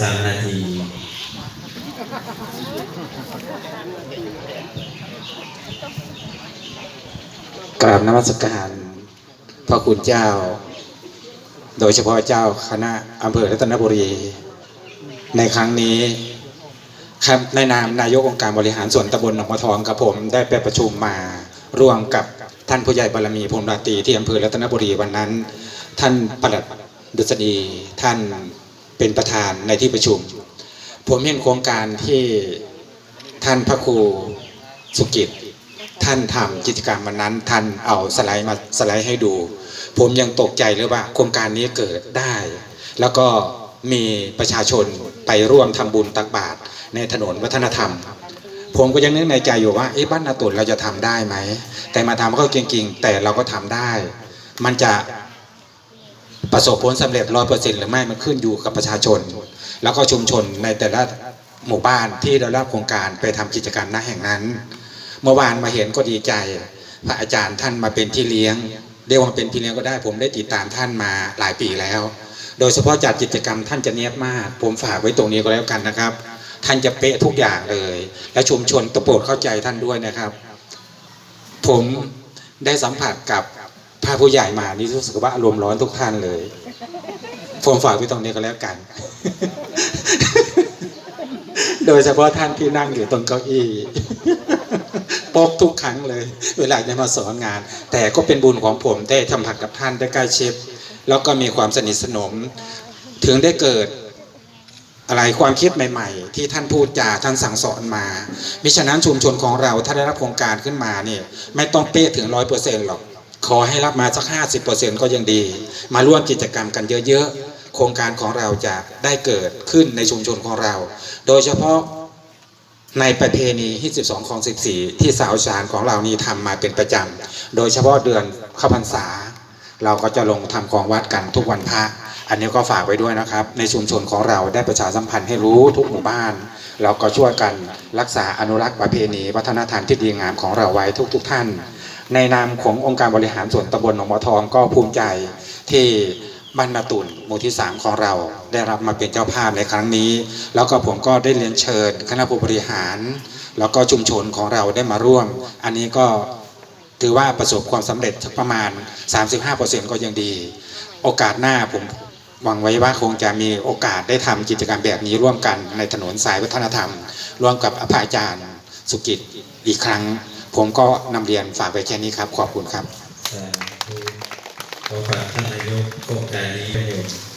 สามนาที กราบนมัสการพระคุณเจ้า โดยเฉพาะเจ้าคณะอำเภอรัตนบุรี ในครั้งนี้ครับในนามนายกองค์การบริหารส่วนตำบลหนองมะทองกับผมได้ไปประชุมมาร่วมกับท่านผู้ใหญ่บารมีพรมราตรีที่อำเภอรัตนบุรีวันนั้น ท่านปลัดดุษฎีท่าน เป็นประธานในที่ประชุม ผมเห็นโครงการที่ท่านพระครูสุกิจ ท่านทำกิจกรรมวันนั้น ท่านเอาสไลด์มาสไลด์ให้ดู ผมยังตกใจเลยว่า โครงการนี้เกิดได้ แล้วก็มีประชาชนไปร่วมทำบุญตักบาตรในถนนวัฒนธรรม ผมก็ยังนึกในใจอยู่ว่าเอ๊ะบ้านนาตุนเราจะทำได้ไหม แต่มาทำก็จริงๆแต่เราก็ทำได้ มันจะ ประสบผลสำเร็จร้อยเปอร์เซ็นต์หรือไม่มันขึ้นอยู่กับประชาชน แล้วก็ชุมชนในแต่ละหมู่บ้านที่ได้รับโครงการไปทำกิจกรรมณแห่งนั้น เมื่อวานมาเห็นก็ดีใจ พระอาจารย์ท่านมาเป็นพี่เลี้ยงเรียกว่าเป็นพี่เลี้ยงก็ได้ผมได้ติดตามท่านมาหลายปีแล้ว โดยเฉพาะจัดกิจกรรมท่านจะเนียบมาก ผมฝากไว้ตรงนี้ก็แล้วกันนะครับ ท่านจะเป๊ะทุกอย่างเลย และชุมชนตะโปรดเข้าใจท่านด้วยนะครับ ผมได้สัมผัสกับ พระผู้ใหญ่มานี่รู้สึกว่าอารมณ์ร้อนทุกท่านเลยผมฝากไว้ตรงนี้ก็แล้วกัน โดยเฉพาะท่านที่นั่งอยู่ตรงเก้าอี้ปกทุกครั้งเลย เวลาจะมาสอนงาน แต่ก็เป็นบุญของผมได้สัมผัสกับท่านได้ใกล้ชิดแล้วก็มีความสนิทสนม ถึงได้เกิดอะไรความคิดใหม่ ๆ ที่ท่านพูดจาท่านสั่งสอนมามิฉะนั้นชุมชนของเราถ้าได้รับโครงการขึ้นมาเนี่ยไม่ต้องเป๊ะถึงร้อยเปอร์เซ็นต์หรอก ขอให้รับมาสักห้าสิบเปอร์เซ็นต์ก็ยังดี มาร่วมกิจกรรมกันเยอะๆ โครงการของเราจะได้เกิดขึ้นในชุมชนของเรา โดยเฉพาะในประเพณีที่12ของ 14 ที่สาวชานของเรานี้ทำมาเป็นประจำ โดยเฉพาะเดือนเข้าพรรษา เราก็จะลงทำของวัดกันทุกวันพระ อันนี้ก็ฝากไว้ด้วยนะครับ ในชุมชนของเราได้ประชาสัมพันธ์ให้รู้ทุกหมู่บ้าน เราก็ช่วยกันรักษาอนุรักษ์ประเพณี วัฒนธรรมที่ดีงามของเราไว้ทุก ๆทท่าน ในนามขององค์การบริหารส่วนตำบลหนองบัวทองก็ภูมิใจที่บ้านนาตุนหมู่ที่ 3 ของเราได้รับมาเป็นเจ้าภาพในครั้งนี้ แล้วก็ผมก็ได้เรียนเชิญ คณะผู้บริหาร แล้วก็ชุมชนของเราได้มาร่วม อันนี้ก็ถือว่าประสบความสำเร็จสักประมาณ 35%ก็ยังดี โอกาสหน้าผมหวังไว้ว่าคงจะมีโอกาสได้ทำกิจกรรมแบบนี้ร่วมกันในถนนสายวัฒนธรรม ร่วมกับพระอาจารย์สุกิจอีกครั้ง ผมก็นำเรียนฝากไปแค่นี้ครับ ขอบคุณครับขอฝากท่านนายกโครงการนี้ประโยชน์